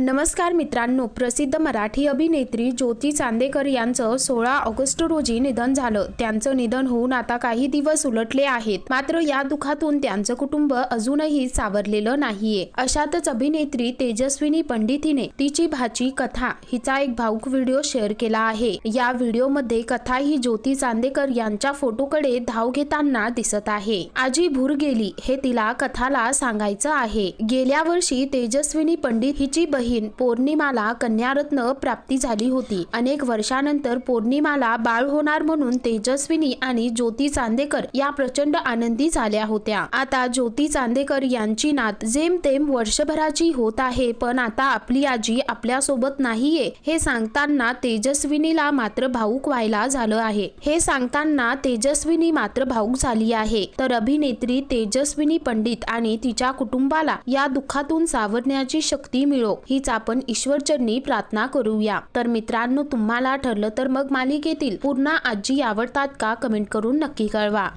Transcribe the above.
नमस्कार मित्रांनो प्रसिद्ध मराठी अभिनेत्री ज्योती चांदेकर यांचं सोळा ऑगस्ट रोजी निधन झालं. त्यांचं निधन होऊन आता काही दिवस उलटले आहेत. मात्र या दुखातून त्यांचं कुटुंब अजूनही सावरलेलं नाहीये. अशातच अभिनेत्री तेजस्विनी पंडित हिने तिची भाची कथा हिचा एक भाऊक व्हिडिओ शेअर केला आहे. या व्हिडिओमध्ये कथा ही ज्योती चांदेकर यांच्या फोटोकडे धाव घेताना दिसत आहे. आजी भूर गेली हे तिला कथाला सांगायचं आहे. गेल्या वर्षी तेजस्विनी पंडित हिची बहीण पौर्णिमाला कन्यारत्न प्राप्ती झाली होती. अनेक वर्षानंतर पौर्णिमाला बाळ होणार म्हणून तेजस्विनी आणि ज्योती चांदेकर या प्रचंड आनंदी झाल्या होत्या. आता ज्योती चांदेकर यांची नात जेमतेम वर्षभराची होत आहे पण आता आपली आजी आपल्यासोबत नाहीये हे सांगताना तेजस्विनीला मात्र भाऊक व्हायला झालं आहे. हे सांगताना तेजस्विनी मात्र भाऊक झाली आहे. तर अभिनेत्री तेजस्विनी पंडित आणि तिच्या कुटुंबाला या दुःखातून सावरण्याची शक्ती मिळो ही हीच आपण ईश्वरचरणी प्रार्थना करूया. तर मित्रांनो तुम्हाला ठरलं तर मग मालिकेतील पूर्ण आजी आवडतात का? कमेंट करून नक्की कळवा.